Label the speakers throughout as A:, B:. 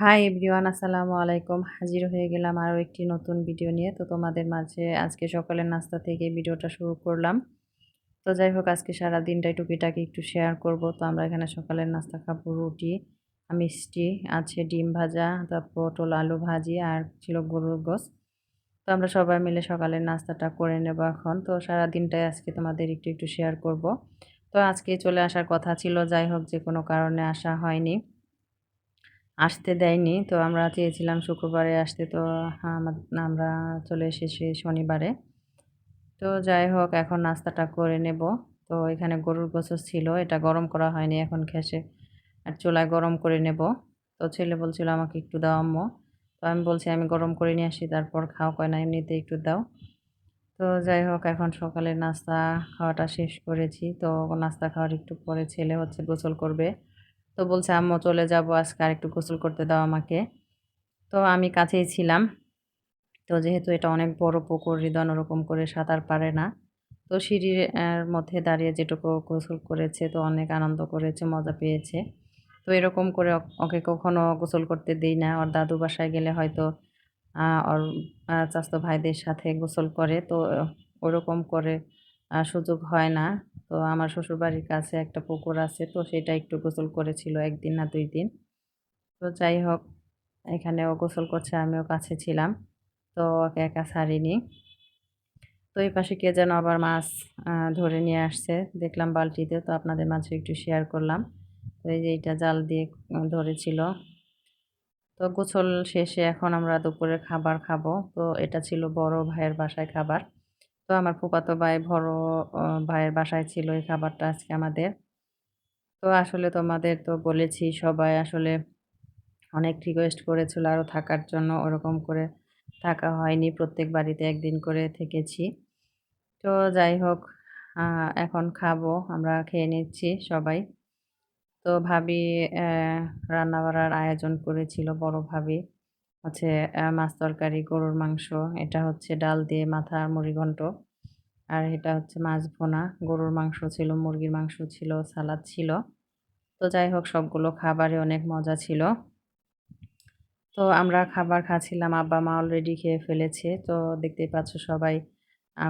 A: Hi everyone আসসালামু আলাইকুম। হাজির হয়ে গেলাম আরও একটি নতুন ভিডিও নিয়ে। তো তোমাদের মাঝে আজকে সকালের নাস্তা থেকে ভিডিওটা শুরু করলাম। তো যাই হোক, আজকে সারা দিনটাই টুকিটাকি একটু শেয়ার করব। তো আমরা এখানে সকালের নাস্তা খাব, রুটি, মিষ্টি, আছে ডিম ভাজা, তারপর পটল আলু ভাজি আর ছিল গরুর গোস তো আমরা সবাই মিলে সকালের নাস্তাটা করে নেব এখন। তো সারা দিনটাই আজকে তোমাদের একটু একটু শেয়ার করব। তো আজকে চলে আসার কথা ছিল, যাই হোক, যে কোনো কারণে আসা হয়নি। আসতে দেয়নি। তো আমরা চেয়েছিলাম শুক্রবারে আসতে। তো আমরা চলে এসেছি শনিবারে। তো যাই হোক, এখন নাস্তাটা করে নেব। তো এখানে গরুর গোসস ছিল। এটা গরম করা হয়নি এখন খেসে আর চুলায় গরম করে নেব। তো ছেলে বলছিল আমাকে একটু দাও আম্মু। তো আমি বলছি, আমি গরম করে নিয়ে আসি, তারপর খাও। কয়, না, এমনিতে একটু দাও। তো যাই হোক, এখন সকালে নাস্তা খাওয়াটা শেষ করেছি। তো নাস্তা খাওয়ার একটু পরে ছেলে হচ্ছে গোসল করবে। তো বলছে, আম্মু, চলে যাব, আজকে আর একটু গোসল করতে দাও আমাকে। তো আমি কাছেই ছিলাম। তো যেহেতু এটা অনেক বড় পুকুর, হৃদয় ওরকম করে সাঁতার পারে না, তো সিঁড়ির মধ্যে দাঁড়িয়ে যেটুকু গোসল করেছে, তো অনেক আনন্দ করেছে, মজা পেয়েছে। তো এরকম করে ওকে কখনো গোসল করতে দিই না। ওর দাদু বাসায় গেলে হয়তো ওর চাস্তো ভাইদের সাথে গোসল করে। তো, ওরকম করে সুযোগ হয় না। তো আমার শ্বশুরবাড়ির কাছে একটা পুকুর আছে, তো সেটা একটু গোসল করেছিল একদিন না দুই দিন। তো যাই হোক এখানে ও গোসল করছে, আমিও কাছে ছিলাম, তো ওকে একা ছাড়িনি। তো এই পাশে কে যেন আবার মাছ ধরে নিয়ে আসছে, দেখলাম বালতিতে, তো আপনাদের মাঝে একটু শেয়ার করলাম। তো এই যে এইটা জাল দিয়ে ধরেছিল। তো গোসল শেষে এখন আমরা দুপুরে খাবার খাব। তো এটা ছিল বড় ভাইয়ের বাসায় খাবার। তো আমার ফুপাতো ভাই বড় ভাইয়ের বাসায় ছিল এই খাবারটা আজকে আমাদের। তো আসলে তোমাদের তো বলেছি সবাই আসলে অনেক রিকোয়েস্ট করেছিল আরও থাকার জন্য, ওরকম করে থাকা হয়নি। প্রত্যেক বাড়িতে একদিন করে থেকেছি। তো যাই হোক এখন খাব, আমরা খেয়ে নিচ্ছি সবাই। তো ভাবি রান্না বাড়ার আয়োজন করেছিল বড় ভাবি। হচ্ছে মাছ তরকারি, গরুর মাংস, এটা হচ্ছে ডাল দিয়ে মাথা আর মুড়িঘণ্ট আর এটা হচ্ছে মাছ ভোনা, গরুর মাংস ছিল, মুরগির মাংস ছিল, সালাদ ছিল। তো যাই হোক, সবগুলো খাবারে অনেক মজা ছিল। তো আমরা খাবার খাচ্ছিলাম, আব্বা মা অলরেডি খেয়ে ফেলেছে। তো দেখতেই পাচ্ছ সবাই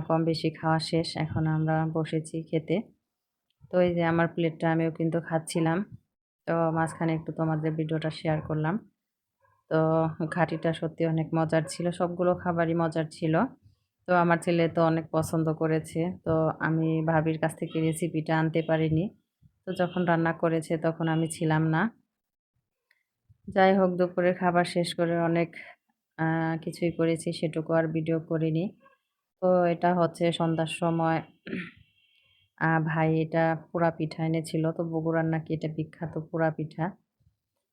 A: কম বেশি খাওয়া শেষ। এখন আমরা বসেছি খেতে। তো এই যে আমার প্লেটটা আমিও কিন্তু খাচ্ছিলাম। তো মাঝখানে একটু তোমাদের ভিডিওটা শেয়ার করলাম। তো ঘাটিটা সত্যি অনেক মজার ছিল, সবগুলো খাবারই মজার ছিল। তো আমার ছেলে তো অনেক পছন্দ করেছে, তো আমি ভাবির কাছ থেকে রেসিপিটা আনতে পারিনি। তো যখন রান্না করেছে তখন আমি ছিলাম না। যাই হোক দুপুরে খাবার শেষ করে অনেক কিছুই করেছি, সেটুকু আর ভিডিও করিনি। তো এটা হচ্ছে সন্ধ্যার সময় ভাই এটা পোড়া পিঠা এনেছিল তো বগুড়ার নাকি এটা বিখ্যাত পোড়া পিঠা।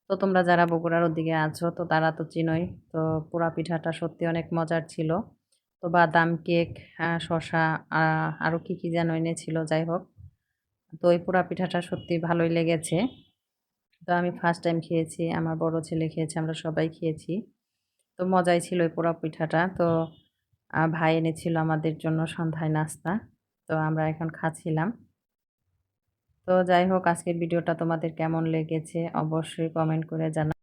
A: তো তোমরা যারা বগুড়ার ওদিকে আছো, তো তারা তো চিনোই। তো পোড়া পিঠাটা সত্যি অনেক মজার ছিল। তো বাদাম, কেক শশা আরও কী কী যেন এনেছিল, যাই হোক। তো ওই পোড়া পিঠাটা সত্যি ভালোই লেগেছে। তো আমি ফার্স্ট টাইম খেয়েছি, আমার বড় ছেলে খেয়েছে, আমরা সবাই খেয়েছি। তো মজাই ছিল ওই পোড়া পিঠাটা। তো ভাই এনেছিল আমাদের জন্য সন্ধ্যায় নাস্তা। তো আমরা এখন খাচ্ছিলাম। তো যাই হোক আজকের ভিডিওটা তোমাদের কেমন লেগেছে অবশ্যই কমেন্ট করে জানা